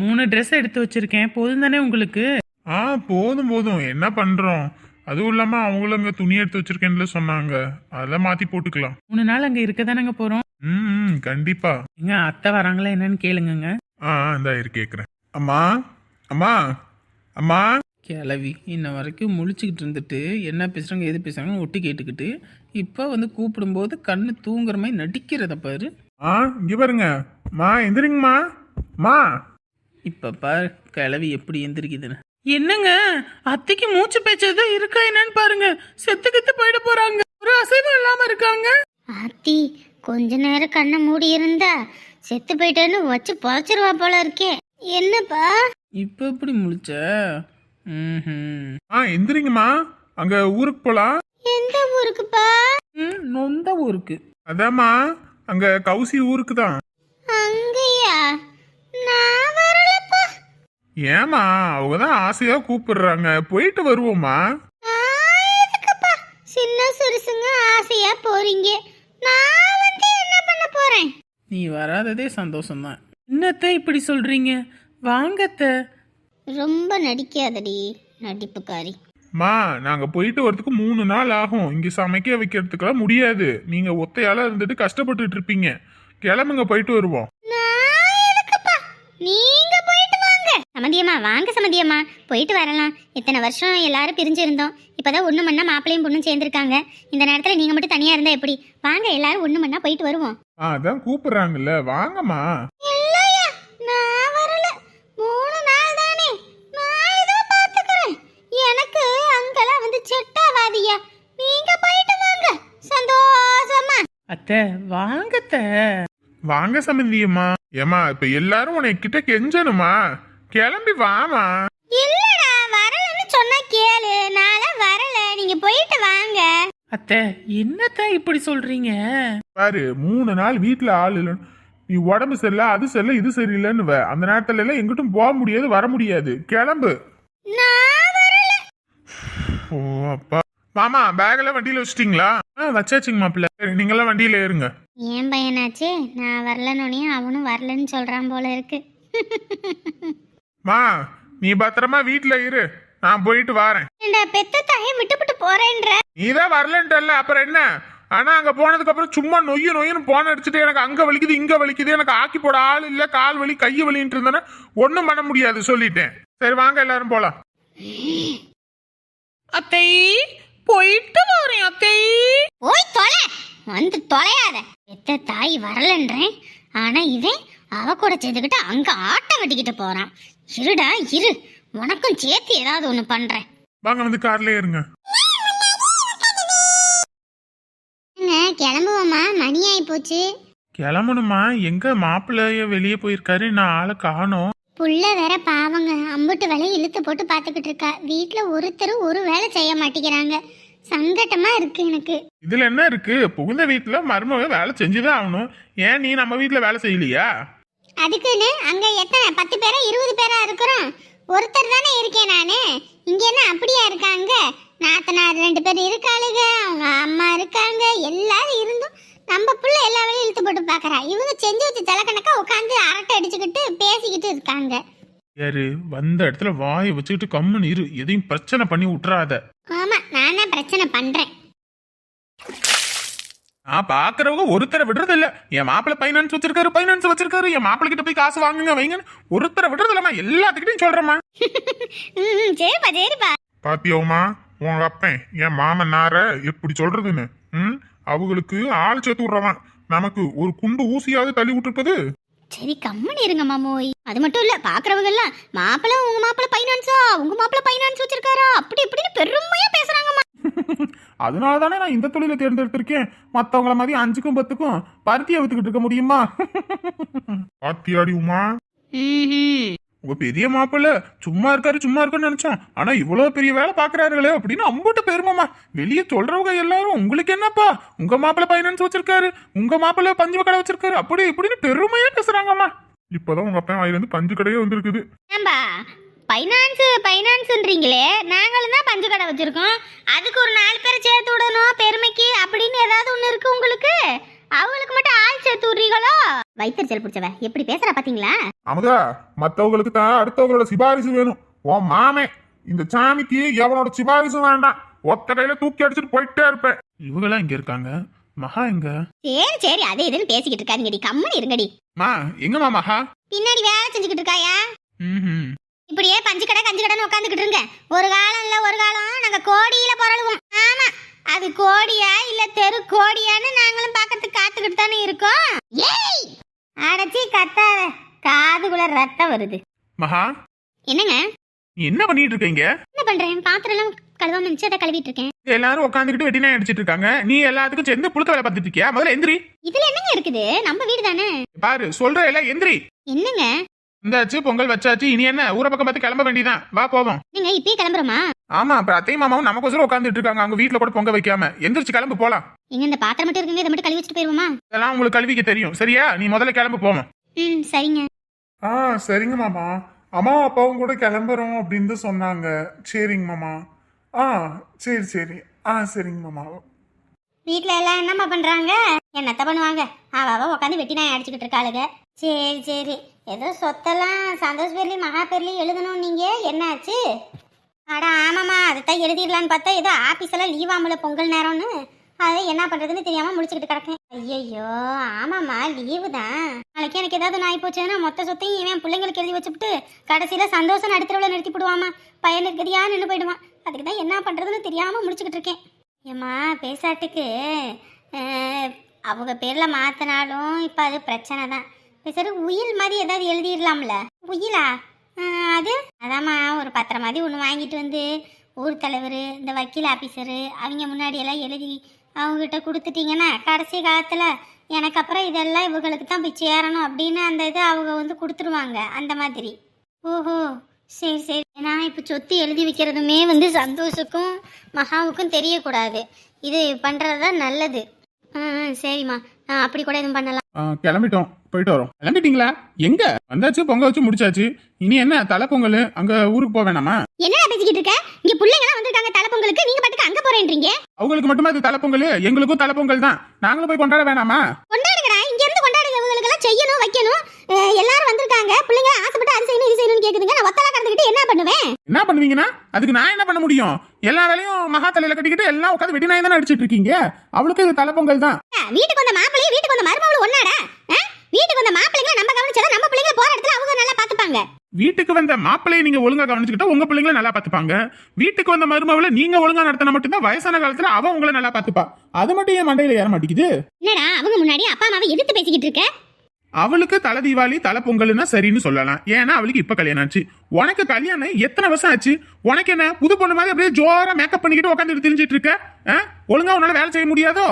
மூணு ட்ரெஸ் எடுத்து வச்சிருக்கேன். போதும் தானே உங்களுக்கு? ஆ போதும் போதும். என்ன பண்றோம்? அதுவும் இல்லாம அவங்களும் அங்க துணி எடுத்து வச்சிருக்கேன்ல சொன்னாங்க. அதெல்லாம் மாத்தி போட்டுக்கலாம். மூணு நாள் அங்க இருக்க தானங்க போறோம்? ம் கண்டிப்பா. எங்க அத்தை வராங்களா என்னன்னு கேளுங்கங்க. ஆ இந்த இரு கேக்குறேன். அம்மா அம்மா அம்மா. கிளவி இன்ன வரைக்கும் முழிச்சுக்கிட்டு இருந்துட்டு என்ன பேசுறாங்க எது பேசுறாங்கன்னு ஒட்டி கேட்டுக்கிட்டு இப்போ வந்து கூப்பிடும்போது கண்ணு தூங்குற மாதிரி நடிக்கிறத பாரு. ஆ இங்க பாருங்க. மா எந்திரிங்கம்மா. மா இப்போ பாரு கிளவி எப்படி எந்திரிக்குதுன்னு. என்னங்க? அத்தைக்கு மூச்சு பேச்சு எதுவும் இருக்கா என்னன்னு பாருங்க. செத்து கித்து போயிட போறாங்க. ஒரு அசைவம் இல்லாம இருக்காங்க. ஆத்தி கொஞ்ச நேரம் கண்ணை மூடி இருந்தா செத்து போயிட்டேன்னு வச்சு பொழைச்சிருவா போல இருக்கே. என்னப்பா? இப்போ எப்படி முழிச்ச. ஆ எந்திரிங்கம்மா. அங்க ஊருக்கு போலாம் எந்த ஊருக்குப்பா? ம் நொந்த ஊருக்கு. அதாம்மா. அங்க கௌசி ஊருக்கு தான் அங்கயா? நான் வரலப்பா ஏமா அவங்க தான் ஆசையா கூப்பிடுறாங்க. போயிட்டு வருவோமா சின்ன சிறுசுங்க ஆசையா போறீங்க. நான் வந்து என்ன பண்ண போறேன்? நீ வராததே சந்தோஷம்தான். என்னத்த இப்படி சொல்றீங்க? வாங்கத்த. ரொம்ப நடிக்காதடி நடிப்புக்காரி. மா நாங்க போயிட்டு வரதுக்கு மூணு நாள் ஆகும். இங்க சமைக்க வைக்கிறதுக்கெல்லாம் முடியாது. நீங்க ஒத்தையால இருந்துட்டு கஷ்டப்பட்டுட்டு இருப்பீங்க. கிளம்புங்க போயிட்டு வருவோம். நான் எதுக்குப்பா நீங்க போயிட்டு வாங்க சமந்தியம்மா வாங்க சமந்தியம்மா போயிட்டு வரலாம். இத்தனை வருஷம் எல்லாரும் பிரிஞ்சிருந்தோம். இப்பதான் ஒண்ணு மண்ணா மாப்பிளையும் பொண்ணும் சேர்ந்திருக்காங்க. இந்த நேரத்துல நீங்க மட்டும் தனியா இருந்தா எப்படி? வாங்க எல்லாரும் ஒண்ணு மண்ணா போயிட்டு வருவோம். ஆ, அதான் கூப்பிடுறாங்கல்ல. வாங்கம்மா. இல்லையா நான் வரல. மூணு நாள் தானே. நான் ஏதோ பாத்துக்கிறேன் எனக்கு அங்கெல்லாம் வந்து செட்டாவாதியா. நீங்க போயிட்டு வாங்க. சந்தோஷமா. அத்தை வாங்கத்த வாங்க சம்பந்தியம்மா ஏமா இப்ப எல்லாரும் உன்னை கிட்ட கெஞ்சணுமா? கிளம்பி வாமா. இல்லடா வரலன்னு சொன்னா கேளு. நான்லாம் வரல. நீங்க போயிட்டு வாங்க. அத்தை என்னத்த இப்படி சொல்றீங்க? பாரு மூணு நாள் வீட்டுல ஆள் இல்ல. நீ உடம்பு சரியில்லை அது சரியில்லை இது சரியில்லைன்னு வ. அந்த நேரத்துல எல்லாம் எங்கிட்டும் போக முடியாது வர முடியாது. கிளம்பு. நான் வரல. ஓ அப்பா. மாமா பேக் எல்லாம் வண்டியில வச்சிட்டீங்களா? ஆ வச்சாச்சுங்க மாப்பிள்ள. சரி நீங்களாம் வண்டியில ஏறுங்க. என் பையனாச்சே? நான் வரலன்னு அவனும் வரலன்னு சொல்றான் போல இருக்கு. மா நீ பத்திரமா வீட்டுல இரு. நான் போயிட்டு வரேன். பெத்த தாயை விட்டுவிட்டு போறேன்ற? நீ தான் வரலன்ட்டல்ல அப்புறம் என்ன? ஆனா அங்க போனதுக்கு அப்புறம் சும்மா நொய்யு நொய்யுன்னு போன் அடிச்சுட்டு எனக்கு அங்க வலிக்குது இங்க வலிக்குது எனக்கு ஆக்கி போட ஆள் இல்ல கால் வலி கை வலின்ட்டு இருந்தேன்னா ஒண்ணும் பண்ண முடியாது சொல்லிட்டேன். சரி வாங்க எல்லாரும் போலாம். அத்தை போயிட்டு வரேன் அத்தை. போய் தொலை வந்து தொலையாத. பெத்த தாய் வரலன்றேன் ஆனா இவன் அவ கூட சேர்ந்துக்கிட்டு அங்க ஆட்டம் கட்டிக்கிட்டு போறான். இருடா இரு. உனக்கும் சேர்த்து ஏதாவது ஒண்ணு பண்றேன். வாங்க வந்து கார்ல ஏறுங்க கிளம்புவோமா? மணி ஆயி போச்சு கிளம்பணுமா? எங்க மாப்பிள்ளைய வெளியே போயிருக்காரு? நான் ஆளை காணோம். புள்ள வேற பாவங்க. அம்புட்டு வேலை இழுத்து போட்டு பார்த்துக்கிட்டு இருக்கா. வீட்ல ஒருத்தரும் ஒரு வேலை செய்ய மாட்டேங்கிறாங்க. சங்கட்டமா இருக்கு எனக்கு. இதுல என்ன இருக்கு? புகுந்த வீட்டுல மருமக வேலை செஞ்சுதான் ஆகணும். ஏன் நீ நம்ம வீட்டுல வேலை செய்யலையா? அதுக்குன்னு அங்க எத்தனை? பத்து பேரா இருபது பேரா இருக்கிறோம். ஒருத்தர் தானே இருக்கேன் நானு. இங்க என்ன அப்படியா இருக்காங்க? நாத்தனார் ரெண்டு பேர் இருக்காளுங்க அவங்க அம்மா இருக்காங்க. எல்லாரும் இருந்தும் நம்ம புள்ள எல்லா வேலையும் இழுத்து போட்டு பாக்குறா. இவங்க செஞ்சு வச்சு தலைக்கணக்கா உட்காந்து அரட்டை அடிச்சுக்கிட்டு பேசிக்கிட்டு இருக்காங்க. யாரு? வந்த இடத்துல வாயை வச்சுக்கிட்டு கம்முன்னு இரு. எதையும் பிரச்சனை பண்ணி விட்டுறாத. ஆமா நான் தான் பிரச்சனை பண்றேன். நான் பாக்குறவங்க ஒருத்தரை விடுறது இல்ல என் மாப்பிள்ள பைனான்ஸ் வச்சிருக்காரு பைனான்ஸ் வச்சிருக்காரு. என் மாப்பிள்ள கிட்ட போய் காசு வாங்குங்க வைங்கன்னு ஒருத்தரை விடுறது இல்லம்மா எல்லாத்துக்கிட்டையும் சொல்றேம்மா. சரிப்பா சரிப்பா. பாத்தியோமா உங்க அப்பன் என் மாமனார எப்படி சொல்றதுன்னு? ம் அவங்களுக்கு ஆள் சேர்த்து விடுறவன். நமக்கு ஒரு குண்டு ஊசியாவது தள்ளி விட்டுருப்பது? சரி கம்மன் இருங்க மாமோய் அது மட்டும் இல்ல பாக்குறவங்க எல்லாம் மாப்பிள்ள உங்க மாப்பிள்ள பைனான்ஸா உங்க மாப்பிள்ள பைனான்ஸ் வச்சிருக்காரா? அப்படி இப்படின்னு பெருமையா அதனால தானே நான் இந்த தொழிலை தேர்ந்தெடுத்திருக்கேன். மத்தவங்கள மாதிரி அஞ்சுக்கும் பத்துக்கும் பருத்தியை வித்துக்கிட்டு இருக்க முடியுமா? பாத்தியாடி உமா. உங்க பெரிய மாப்பிள்ள சும்மா இருக்காரு சும்மா இருக்காருன்னு நினைச்சோம் ஆனா இவ்வளவு பெரிய வேலை பாக்குறாருங்களே அப்படின்னு அம்புட்டு பெருமாமா வெளியே சொல்றவங்க எல்லாரும் உங்களுக்கு என்னப்பா? உங்க மாப்பிள்ள பைனான்ஸ் வச்சிருக்காரு. உங்க மாப்பிள்ள பஞ்சு கடை வச்சிருக்காரு. அப்படி இப்படின்னு பெருமையா பேசுறாங்கம்மா. இப்பதான் உங்க அப்பா வாயில இருந்து பஞ்சு கடையே வந்திருக்குது. பைனான்ஸ் பைனான்ஸ்ன்றீங்களே நாங்களும் தான் பஞ்சு கடை வச்சிருக்கோம். அதுக்கு ஒரு நாலு பேரை சேர்த்து விடணும் பெருமைக்கு அப்படின்னு ஏதாவது ஒன்று இருக்கு உங்களுக்கு? அவங்களுக்கு மட்டும் ஆள் சேர்த்து விடுறீங்களோ? வைத்தறிச்சல் பிடிச்சவ எப்படி பேசுறா பாத்தீங்களா? அமுதா மத்தவங்களுக்கு தான் அடுத்தவங்களோட சிபாரிசு வேணும். உன் மாமே இந்த சாமிக்கு எவனோட சிபாரிசும் வேண்டாம். ஒத்த கையில தூக்கி அடிச்சுட்டு போயிட்டே இருப்பேன். இவங்கெல்லாம் இங்க இருக்காங்க? மகா எங்க? சரி சரி அதே இதுன்னு பேசிக்கிட்டு இருக்காதீங்கடி. கம்மனி இருங்கடி. மா எங்கம்மா மகா? பின்னாடி வேலை செஞ்சுக்கிட்டு இருக்காயா? ம் இப்படியே பஞ்சு கடை கஞ்சி கடைன்னு உட்காந்துக்கிட்டு இருங்க. ஒரு காலம் இல்ல ஒரு காலம் நாங்க கோடியில புரளுவோம் ஆமா அது கோடியா இல்ல தெரு கோடியான்னு நாங்களும் பார்க்கறதுக்கு காத்துக்கிட்டு தானே இருக்கோம். ஏய்! அடைச்சி கத்தாத. காதுக்குள்ள ரத்தம் வருது. மகா என்னங்க? நீ என்ன பண்ணிட்டு இருக்கீங்க? என்ன பண்றேன்? பாத்திரம் எல்லாம் கழுவாம இருந்துச்சு அதை கழுவிட்டு இருக்கேன். எல்லாரும் உட்காந்துக்கிட்டு வெட்டினா அடிச்சிட்டு இருக்காங்க. நீ எல்லாத்துக்கும் சேர்ந்து புழுக்க வேலை பார்த்துட்டு இருக்கியா? முதல்ல எந்திரி. இதுல என்னங்க இருக்குது? நம்ம வீடு தானே? பாரு சொல்ற எல்லாம் எந்திரி. என்னங்க? வந்தாச்சு பொங்கல் வச்சாச்சு இனி என்ன? ஊர பக்கம் பார்த்து கிளம்ப வேண்டியதான் வா போவோம். நீங்க இப்பயே கிளம்புறோமா? ஆமா அப்புறம் அத்தையும் மாமாவும் நமக்கோசரம் உட்காந்துட்டு இருக்காங்க. அவங்க வீட்ல கூட பொங்க வைக்காம. எந்திரிச்சு கிளம்பு போலாம். எங்க இந்த பாத்திரம் மட்டும் இருக்குங்க. இதை மட்டும் கழுவி வச்சுட்டு போயிருவோமா? இதெல்லாம் உங்களுக்கு கல்விக்கு தெரியும். சரியா? நீ முதல்ல கிளம்பு போவோம். ம் சரிங்க. ஆ சரிங்க மாமா. அம்மா அப்பாவும் கூட கிளம்புறோம் அப்படின்னு சொன்னாங்க. சரிங்க மாமா. ஆ சரி சரி. ஆ சரிங்க மாமா. வீட்ல எல்லாம் என்னம்மா பண்றாங்க? என்னத்த பண்ணுவாங்க? அவ அவ உட்காந்து வெட்டி நாய் அடிச்சுக்கிட்டு இருக்காளுங்க சரி சரி. ஏதோ சொத்தெல்லாம் சந்தோஷ் பேர்லயும் மகா பேர்லயும் எழுதணும் நீங்கள் என்னாச்சு? அடா ஆமாம்மா அதைத்தான் எழுதிடலான்னு பார்த்தா ஏதோ ஆஃபீஸெல்லாம் எல்லாம் லீவ் ஆமல பொங்கல் நேரம்னு. அதை என்ன பண்ணுறதுன்னு தெரியாமல் முடிச்சுக்கிட்டு கிடக்கேன். ஐயையோ ஆமாம்மா லீவு தான். நாளைக்கு எனக்கு ஏதாவது நாய் போச்சுன்னா மொத்த சொத்தையும் இவன் பிள்ளைங்களுக்கு எழுதி வச்சுப்புட்டு கடைசியில் சந்தோஷம் நடுத்தரவுல நிறுத்தி விடுவாமா பையனுக்கு கதியா நின்று போயிடுவான். அதுக்கு தான் என்ன பண்ணுறதுன்னு தெரியாமல் முடிச்சுக்கிட்டு இருக்கேன். ஏம்மா பேசாட்டுக்கு அவங்க பேரில் மாற்றினாலும் இப்போ அது பிரச்சனை தான். சரி உயில் மாதிரி ஏதாவது எழுதிடலாம்ல. உயிலா? அது? அதாம்மா ஒரு பத்திரம் மாதிரி ஒன்று வாங்கிட்டு வந்து ஊர் தலைவர் இந்த வக்கீல் ஆஃபீஸரு அவங்க முன்னாடியெல்லாம் எழுதி அவங்ககிட்ட கொடுத்துட்டீங்கன்னா கடைசி காலத்தில் எனக்கு அப்புறம் இதெல்லாம் இவங்களுக்கு தான் போய் சேரணும் அப்படின்னு அந்த இது அவங்க வந்து கொடுத்துருவாங்க அந்த மாதிரி. ஓஹோ சரி சரி. நான் இப்போ சொத்து எழுதி வைக்கிறதுமே வந்து சந்தோஷுக்கும் மகாவுக்கும் தெரியக்கூடாது. இது பண்ணுறது தான் நல்லது. ஆ சரிம்மா. ஆ, அப்படி கூட எதுவும் பண்ணலாம். கிளம்பிட்டோம். போயிட்டு வரோம். கிளம்பிட்டீங்களா எங்க? வந்தாச்சு பொங்க வச்சு முடிச்சாச்சு. இனி என்ன தலை பொங்கல் அங்க ஊருக்கு போக வேணாமா? என்னடா பேசிக்கிட்டு இருக்க? இங்க பிள்ளைங்கலாம் வந்திருக்காங்க தலைப்பொங்கலுக்கு. நீங்க பாட்டுக்கு அங்க போறேன்றீங்க. அவங்களுக்கு மட்டுமா இது தலை பொங்கல் எங்களுக்கும் தலை பொங்கல் தான். நாங்களும் போய் கொண்டாட வேணாமா? கொண்டாடுங்கடா. இங்க இருந்து கொண்டாடுங்க இவங்களுக்கு எல்லாம் செய்யணும் வைக்கணும். எல்லாரும் வந்திருக்காங்க. பிள்ளைங்க ஆசைப்பட்டு அது செய்யணும் இது செய்யணும்னு கேக்குதுங்க. நான் ஒத்தலா கடந்துக்கிட்டு என்ன பண்ணுவேன்? என்ன பண்ணுவீங்கன்னா? அதுக்கு நான் என்ன பண்ண முடியும்? எல்லா வேலையும் மகா தலையில கட்டிக்கிட்டு எல்லாம் உட்காந்து வெடி நாய் தானே அடிச்சிட்டு இருக்கீங்க? அவளுக்கு இது தலை பொங்கல் தான். வீட்டுக்கு வந்த மாப்பிள்ளையும் வீட்டுக்கு வந்த மருமகளும் ஒன்னாடா? வீட்டுக்கு வந்த மாப்பிள்ளைங்களை நம்ம கவனிச்சாதான் நம்ம பிள்ளைங்க போற இடத்துல அவங்க நல்லா பாத்துப்பாங்க வீட்டுக்கு வந்த மாப்பிள்ளையை நீங்க ஒழுங்கா கவனிச்சுக்கிட்டா உங்க பிள்ளைங்களை நல்லா பாத்துப்பாங்க வீட்டுக்கு வந்த மருமகளை நீங்க ஒழுங்கா நடத்தினா மட்டும்தான் வயசான காலத்துல அவ உங்களை நல்லா பாத்துப்பா அது மட்டும் என் மண்டையில ஏற மாட்டேங்குது? என்னடா அவங்க முன்னாடி அப்பா அம்மாவை எதிர்த்து பேசிக்கிட்டு இருக்க? அவளுக்கு தலை தீபாவளி தலை பொங்கல்னா சரின்னு சொல்லலாம். ஏன்னா அவளுக்கு இப்ப கல்யாணம் ஆச்சு. உனக்கு கல்யாணம் எத்தனை வருஷம் ஆச்சு? உனக்கு என்ன புது பொண்ணு மாதிரி அப்படியே ஜோரா மேக்கப் பண்ணிக்கிட்டு உட்காந்துட்டு தெரிஞ்சிட்டு இருக்க? ஒழுங்கா உன்னால வேலை செய்ய முடியாதோ?